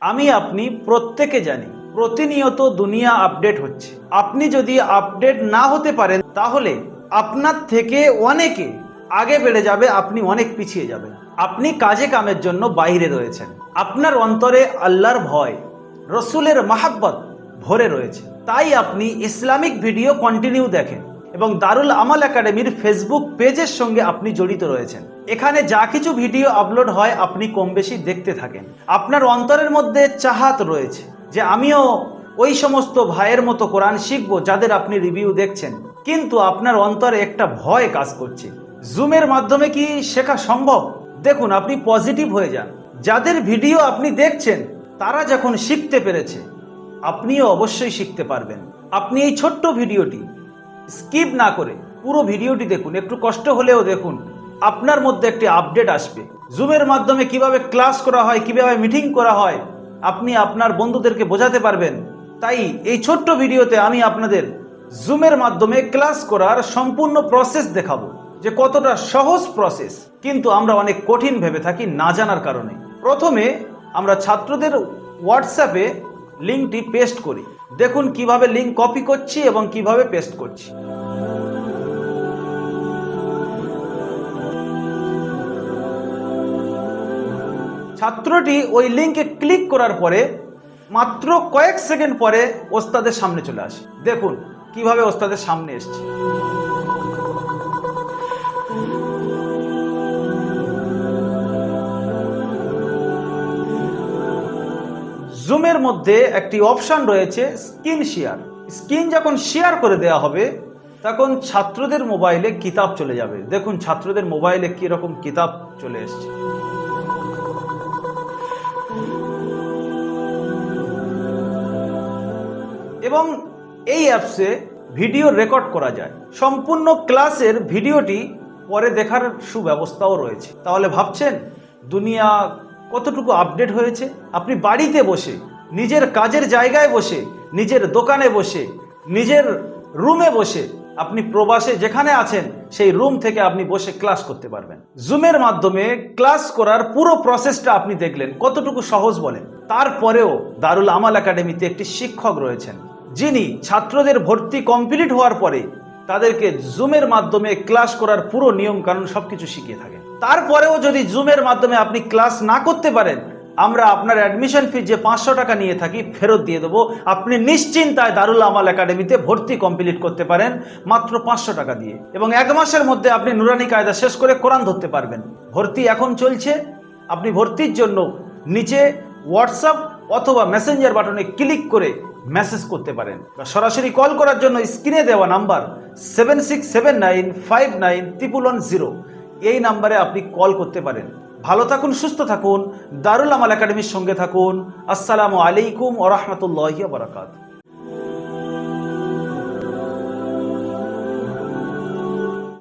আমি আপনি প্রত্যেকে জানি, প্রতিনিয়ত দুনিয়া আপডেট হচ্ছে। আপনি যদি আপডেট না হতে পারেন, তাহলে আপনার থেকে অনেকে আগে বেড়ে যাবে, আপনি অনেক পিছিয়ে যাবেন। আপনি কাজে কামের জন্য বাইরে রয়েছেন। আপনার অন্তরে আল্লাহর ভয়, রসুলের মাহাব্বত ভরে রয়েছে। তাই আপনি ইসলামিক ভিডিও কন্টিনিউ দেখেন। এবং দারুল আমাল একাডেমির ফেসবুক পেজের সঙ্গে আপনি জড়িত রয়েছেন। এখানে যা কিছু ভিডিও আপলোড হয়, আপনি কম বেশি দেখতে থাকেন। আপনার অন্তরের মধ্যে চাহাত রয়েছে যে আমিও ওই সমস্ত ভাইয়ের মতো কোরআন শিখব যাদের আপনি রিভিউ দেখছেন। কিন্তু আপনার অন্তরে একটা ভয় কাজ করছে। জুমের মাধ্যমে কি শেখা সম্ভব? দেখুন, আপনি পজিটিভ হয়ে যান। যাদের ভিডিও আপনি দেখছেন, তারা যখন শিখতে পেরেছে, আপনিও অবশ্যই শিখতে পারবেন। আপনি এই ছোট্ট ভিডিওটি স্কিপ না করে পুরো ভিডিওটি দেখুন। একটু কষ্ট হলেও দেখুন, আপনার মধ্যে একটি আপডেট আসবে। জুমের মাধ্যমে কীভাবে ক্লাস করা হয়, কীভাবে মিটিং করা হয়, আপনি আপনার বন্ধুদেরকে বোঝাতে পারবেন। তাই এই ছোট্ট ভিডিওতে আমি আপনাদের জুমের মাধ্যমে ক্লাস করার সম্পূর্ণ প্রসেস দেখাবো, যে কতটা সহজ প্রসেস কিন্তু আমরা অনেক কঠিন ভেবে থাকি না জানার কারণে। প্রথমে আমরা ছাত্রদের হোয়াটসঅ্যাপে লিঙ্কটি পেস্ট করি। দেখুন কীভাবে লিঙ্ক কপি করছি এবং কীভাবে পেস্ট করছি। ছাত্রটি ওই লিঙ্কে ক্লিক করার পরে মাত্র কয়েক সেকেন্ড পরে ওস্তাদের সামনে চলে আসে। দেখুন কীভাবে ওস্তাদের সামনে এসছে। জুমের মধ্যে একটি অপশান রয়েছে স্ক্রিন শেয়ার। স্ক্রিন যখন শেয়ার করে দেওয়া হবে, তখন ছাত্রদের মোবাইলে কিতাব চলে যাবে। দেখুন, ছাত্রদের মোবাইলে কি রকম কিতাব চলে এসছে। এবং এই অ্যাপসে ভিডিও রেকর্ড করা যায়। সম্পূর্ণ ক্লাসের ভিডিওটি পরে দেখার সুব্যবস্থাও রয়েছে। তাহলে ভাবছেন, দুনিয়া কতটুকু আপডেট হয়েছে? আপনি বাড়িতে বসে, নিজের কাজের জায়গায় বসে, নিজের দোকানে বসে, নিজের রুমে বসে আপনি প্রবাসে যেখানে আছেন, সেই রুম থেকে আপনি বসে ক্লাস করতে পারবেন। জুমের মাধ্যমে ক্লাস করার পুরো প্রসেসটা আপনি দেখলেন। কতটুকু সহজ বলেন? তারপরেও দারুল আমাল একাডেমিতে একটি শিক্ষক রয়েছেন, যিনি ছাত্রদের ভর্তি কমপ্লিট হওয়ার পরে তাদেরকে জুমের মাধ্যমে ক্লাস করার পুরো নিয়ম কানুন সবকিছু শিখিয়ে থাকেন তারপরেও যদি জুমের মাধ্যমে আপনি ক্লাস না করতে পারেন, আমরা আপনার অ্যাডমিশন ফি যে পাঁচশো টাকা নিয়ে থাকি, ফেরত দিয়ে দেবো। আপনি নিশ্চিন্তায় দারুল আমাল একাডেমিতে ভর্তি কমপ্লিট করতে পারেন, মাত্র পাঁচশো টাকা দিয়ে। এবং এক মাসের মধ্যে আপনি নুরানি কায়দা শেষ করে কোরআন ধরতে পারবেন। ভর্তি এখন চলছে। আপনি ভর্তির জন্য নিচে হোয়াটসঅ্যাপ অথবা মেসেঞ্জার বাটনে ক্লিক করে মেসেজ করতে পারেন। বা সরাসরি কল করার জন্য স্ক্রিনে দেওয়া number seven six seven nine five nine zero এই নাম্বারে আপনি কল করতে পারেন। ভালো থাকুন, সুস্থ থাকুন। দারুল আমাল একাডেমির সঙ্গে থাকুন। আসসালামু আলাইকুম ও রহমতুল্লাহ বারাকাত